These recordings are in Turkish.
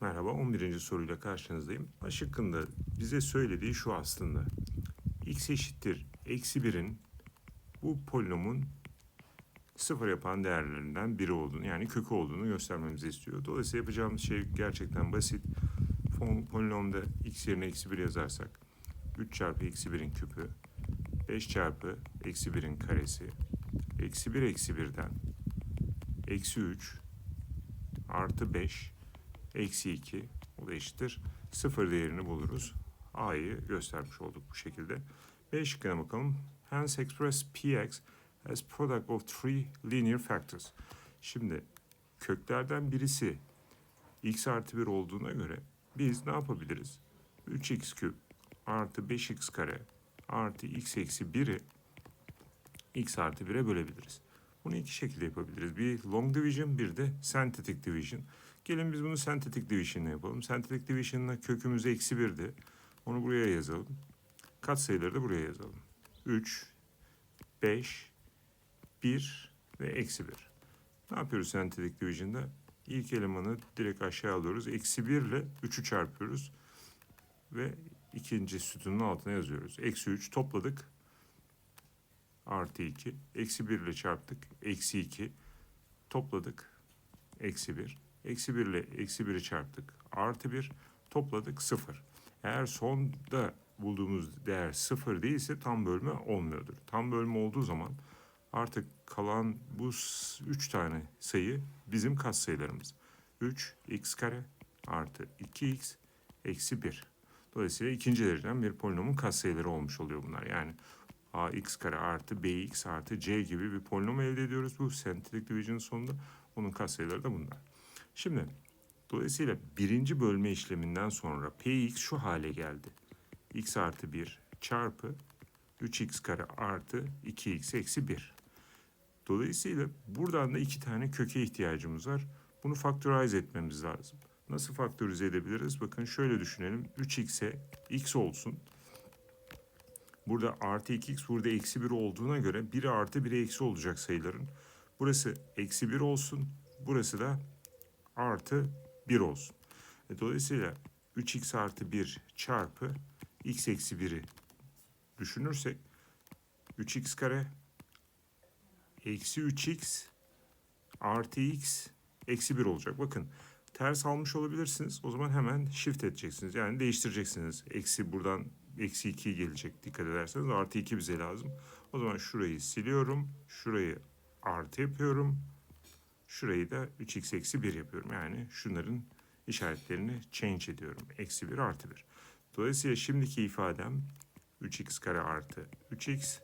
Merhaba 11. soruyla karşınızdayım. A şıkkında bize söylediği şu aslında. x eşittir eksi 1'in bu polinomun sıfır yapan değerlerinden biri olduğunu yani kökü olduğunu göstermemizi istiyor. Dolayısıyla yapacağımız şey gerçekten basit. Polinomda x yerine eksi 1 yazarsak 3 çarpı eksi 1'in küpü 5 çarpı eksi 1'in karesi eksi 1 eksi 1'den eksi 3 artı 5 eksi 2 o da eşittir. Sıfır değerini buluruz. A'yı göstermiş olduk bu şekilde. B şıkkına bakalım. Hence express px as product of three linear factors. Şimdi köklerden birisi x artı 1 olduğuna göre biz ne yapabiliriz? 3x küp artı 5x kare artı x eksi 1'i x artı 1'e bölebiliriz. Bunu iki şekilde yapabiliriz. Bir long division, bir de synthetic division. Gelin biz bunu synthetic division'la yapalım. Synthetic division'la kökümüz eksi 1'di. Onu buraya yazalım. Katsayıları da buraya yazalım. 3, 5, 1 ve eksi 1. Ne yapıyoruz synthetic division'da? İlk elemanı direkt aşağı alıyoruz. Eksi 1 ile 3'ü çarpıyoruz. Ve ikinci sütunun altına yazıyoruz. Eksi 3 topladık. Artı 2. Eksi 1 ile çarptık. Eksi 2. Topladık. Eksi 1. Eksi 1 ile eksi 1'i çarptık. Artı 1 topladık 0. Eğer sonda bulduğumuz değer 0 değilse tam bölme olmuyordur. Tam bölme olduğu zaman artık kalan bu 3 tane sayı bizim katsayılarımız. 3 x kare artı 2x eksi 1. Dolayısıyla ikinci dereceden bir polinomun katsayıları olmuş oluyor bunlar. Yani ax kare artı bx artı c gibi bir polinom elde ediyoruz bu synthetic division sonunda. Onun katsayıları da bunlar. Şimdi dolayısıyla birinci bölme işleminden sonra px şu hale geldi. x artı 1 çarpı 3x kare artı 2x eksi 1. Dolayısıyla buradan da iki tane köke ihtiyacımız var. Bunu faktörize etmemiz lazım. Nasıl faktörize edebiliriz? Bakın şöyle düşünelim. 3x'e x olsun. Burada artı 2x burada eksi 1 olduğuna göre biri artı biri eksi olacak sayıların. Burası eksi 1 olsun. Burası da artı 1 olsun. E, dolayısıyla 3x artı 1 çarpı x eksi 1'i düşünürsek 3x kare eksi 3x artı x eksi 1 olacak. Bakın ters almış olabilirsiniz. O zaman hemen shift edeceksiniz. Yani değiştireceksiniz. Eksi buradan eksi 2 gelecek dikkat ederseniz. Artı 2 bize lazım. O zaman şurayı siliyorum. Şurayı artı yapıyorum. Şurayı da 3x eksi 1 yapıyorum. Yani şunların işaretlerini change ediyorum. Eksi 1 artı 1. Dolayısıyla şimdiki ifadem 3x kare artı 3x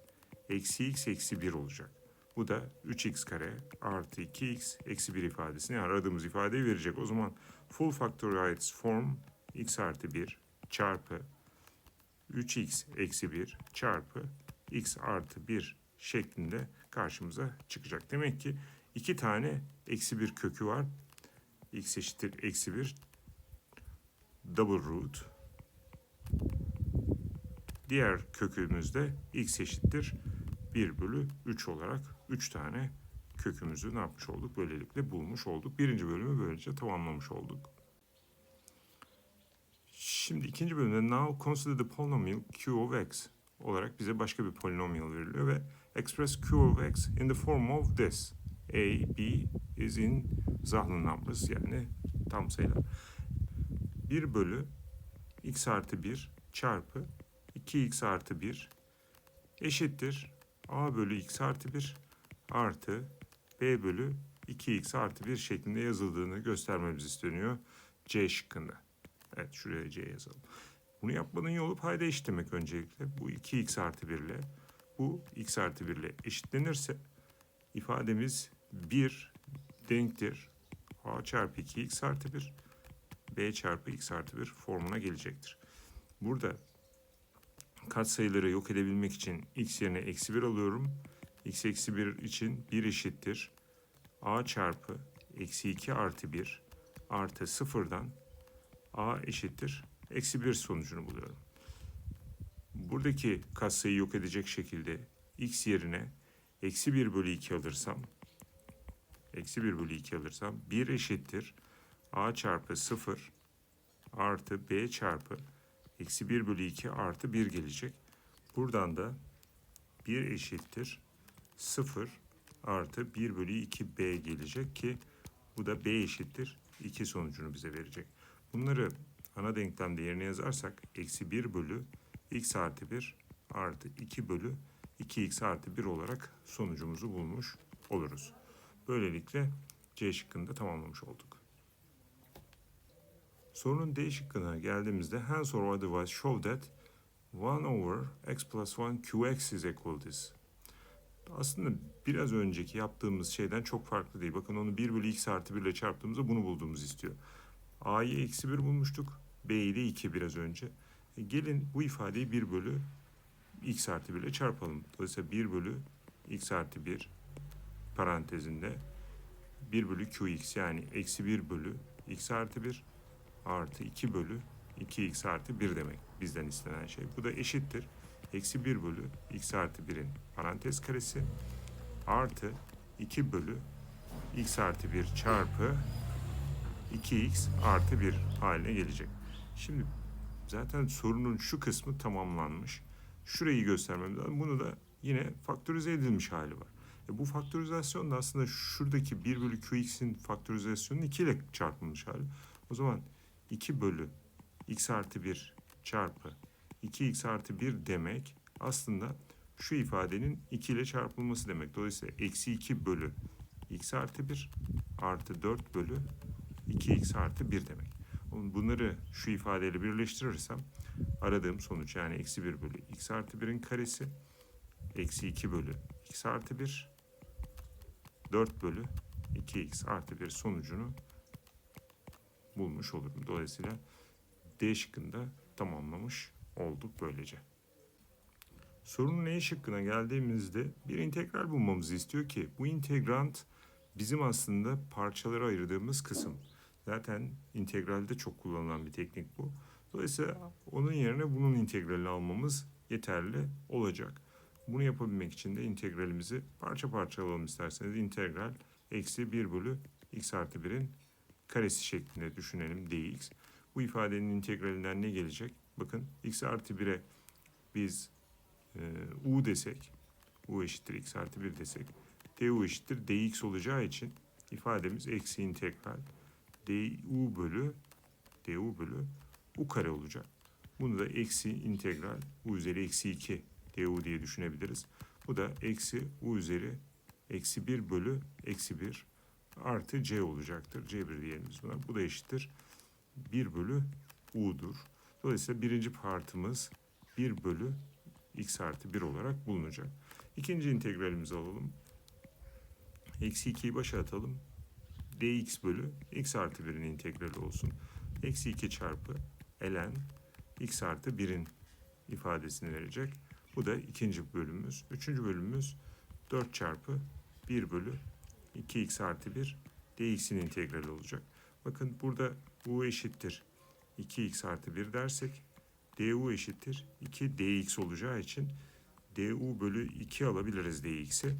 eksi x eksi 1 olacak. Bu da 3x kare artı 2x eksi 1 ifadesini yani aradığımız ifadeyi verecek. O zaman full factorized form x artı 1 çarpı 3x eksi 1 çarpı x artı 1 şeklinde karşımıza çıkacak. Demek ki iki tane eksi 1 kökü var. x eşittir eksi 1 double root. Diğer kökümüzde x eşittir 1 bölü 3 olarak 3 tane kökümüzü ne yapmış olduk? Böylelikle bulmuş olduk. Birinci bölümü böylece tamamlamış olduk. Şimdi ikinci bölümde now consider the polynomial q of x olarak bize başka bir polinomial veriliyor ve express q of x in the form of this. A, b is in Zahlen numbers yani tam sayılar. 1 bölü x artı 1 çarpı 2x artı 1 eşittir a bölü x artı 1 artı b bölü 2x artı 1 şeklinde yazıldığını göstermemiz isteniyor C şıkkında. Evet şuraya C yazalım. Bunu yapmanın yolu payda eşitlemek öncelikle. Bu 2x artı 1 ile bu x artı 1 ile eşitlenirse ifademiz 1 denktir. a çarpı 2x artı 1 b çarpı x artı 1 formuna gelecektir. Burada katsayıları yok edebilmek için x yerine eksi 1 alıyorum. x eksi 1 için 1 eşittir. a çarpı eksi 2 artı 1 artı sıfırdan a eşittir. Eksi 1 sonucunu buluyorum. Buradaki katsayıyı yok edecek şekilde x yerine eksi 1 bölü 2 alırsam eksi 1 bölü 2 alırsam 1 eşittir a çarpı 0 artı b çarpı eksi 1 bölü 2 artı 1 gelecek. Buradan da 1 eşittir 0 artı 1 bölü 2b gelecek ki bu da b eşittir 2 sonucunu bize verecek. Bunları ana denklemde yerine yazarsak eksi 1 bölü x artı 1 artı 2 bölü 2x artı 1 olarak sonucumuzu bulmuş oluruz. Böylelikle C şıkkını da tamamlamış olduk. Sorunun D şıkkına geldiğimizde hence or otherwise show that 1 over x plus 1 qx is equal this. Aslında biraz önceki yaptığımız şeyden çok farklı değil. Bakın onu 1 bölü x artı 1 ile çarptığımızda bunu bulduğumuzu istiyor. A'yı eksi 1 bulmuştuk. B'yi de 2 biraz önce. E gelin bu ifadeyi 1 bölü x artı 1 ile çarpalım. Dolayısıyla 1 bölü x artı 1 parantezinde 1 bölü qx yani eksi 1 bölü x artı 1 artı 2 bölü 2x artı 1 demek bizden istenen şey. Bu da eşittir. Eksi 1 bölü x artı 1'in parantez karesi artı 2 bölü x artı 1 çarpı 2x artı 1 haline gelecek. Şimdi zaten sorunun şu kısmı tamamlanmış. Şurayı göstermem lazım. Bunu da yine faktörize edilmiş hali var. E bu faktörizasyon da aslında şuradaki 1 bölü qx'in faktörizasyonun 2 ile çarpılmış hali. O zaman 2 bölü x artı 1 çarpı 2x artı 1 demek aslında şu ifadenin 2 ile çarpılması demek. Dolayısıyla eksi 2 bölü x artı 1 artı 4 bölü 2x artı 1 demek. Bunları şu ifadeyle birleştirirsem aradığım sonuç yani eksi 1 bölü x artı 1'in karesi eksi 2 bölü x artı 1 4 bölü 2x artı 1 sonucunu bulmuş olurum. Dolayısıyla D şıkkında tamamlamış olduk böylece. Sorunun E şıkkına geldiğimizde bir integral bulmamızı istiyor ki bu integrant bizim aslında parçalara ayırdığımız kısım. Zaten integralde çok kullanılan bir teknik bu. Dolayısıyla onun yerine bunun integralini almamız yeterli olacak. Bunu yapabilmek için de integralimizi parça parça alalım isterseniz. İntegral eksi 1 bölü x artı 1'in karesi şeklinde düşünelim dx. Bu ifadenin integralinden ne gelecek? Bakın x artı 1'e biz e, u desek, u eşittir x artı 1 desek, du eşittir dx olacağı için ifademiz eksi integral du bölü du bölü u kare olacak. Bunu da eksi integral u üzeri eksi 2 du diye düşünebiliriz. Bu da eksi u üzeri eksi 1 bölü eksi 1 artı c olacaktır. c1 diyelim biz buna. Bu da eşittir 1 bölü u'dur. Dolayısıyla birinci partımız 1 bölü x artı 1 olarak bulunacak. İkinci integralimizi alalım. Eksi 2'yi başa atalım. dx bölü x artı 1'in integrali olsun. Eksi 2 çarpı ln x artı 1'in ifadesini verecek. Bu da ikinci bölümümüz. Üçüncü bölümümüz 4 çarpı 1 bölü 2x artı 1 dx'in integrali olacak. Bakın burada u eşittir 2x artı 1 dersek du eşittir 2 dx olacağı için du bölü 2 alabiliriz dx'i.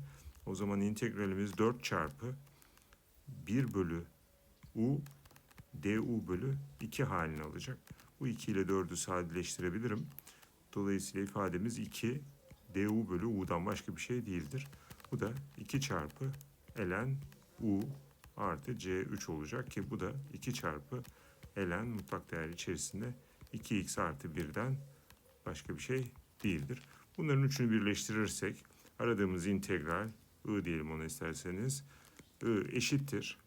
O zaman integralimiz 4 çarpı 1 bölü u du bölü 2 halini alacak. Bu 2 ile 4'ü sadeleştirebilirim. Dolayısıyla ifademiz 2 du bölü u'dan başka bir şey değildir. Bu da 2 çarpı ln u artı c3 olacak ki bu da 2 çarpı ln mutlak değer içerisinde 2x artı 1'den başka bir şey değildir. Bunların üçünü birleştirirsek aradığımız integral i diyelim ona isterseniz i eşittir.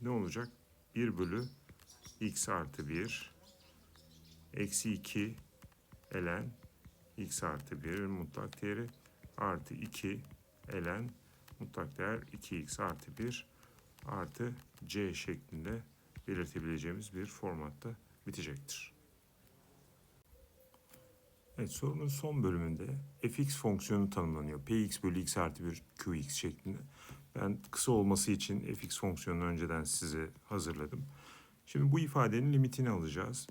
Ne olacak? 1 bölü x artı 1 eksi 2 ln x artı 1 mutlak değeri artı 2 ln mutlak değer 2x artı 1 artı c şeklinde belirtebileceğimiz bir formatta bitecektir. Evet sorunun son bölümünde fx fonksiyonu tanımlanıyor. px bölü x artı 1 qx şeklinde. Ben kısa olması için fx fonksiyonunu önceden size hazırladım. Şimdi bu ifadenin limitini alacağız.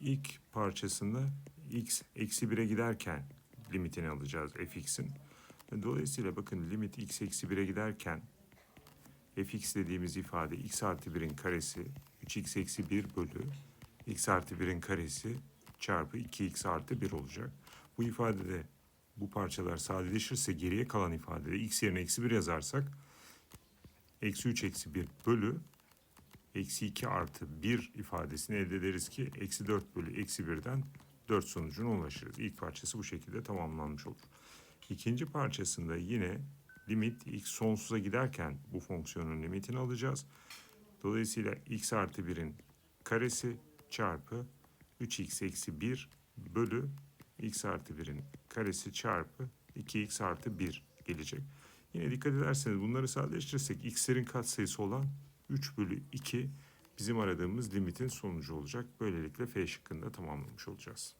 İlk parçasında x eksi 1'e giderken limitini alacağız fx'in. Dolayısıyla bakın limit x eksi 1'e giderken fx dediğimiz ifade x artı 1'in karesi 3x eksi 1 bölü x artı 1'in karesi çarpı 2x artı 1 olacak. Bu ifadede bu parçalar sadeleşirse geriye kalan ifadede x yerine eksi 1 yazarsak eksi 3 eksi 1 bölü eksi 2 artı 1 ifadesini elde ederiz ki eksi 4 bölü eksi 1'den 4 sonucuna ulaşırız. İlk parçası bu şekilde tamamlanmış olur. İkinci parçasında yine limit x sonsuza giderken bu fonksiyonun limitini alacağız. Dolayısıyla x artı 1'in karesi çarpı 3x eksi 1 bölü x artı 1'in karesi çarpı 2x artı 1 gelecek. Yine dikkat ederseniz bunları sadeleştirirsek x'lerin katsayısı olan 3 bölü 2 bizim aradığımız limitin sonucu olacak. Böylelikle F şıkkında tamamlamış olacağız.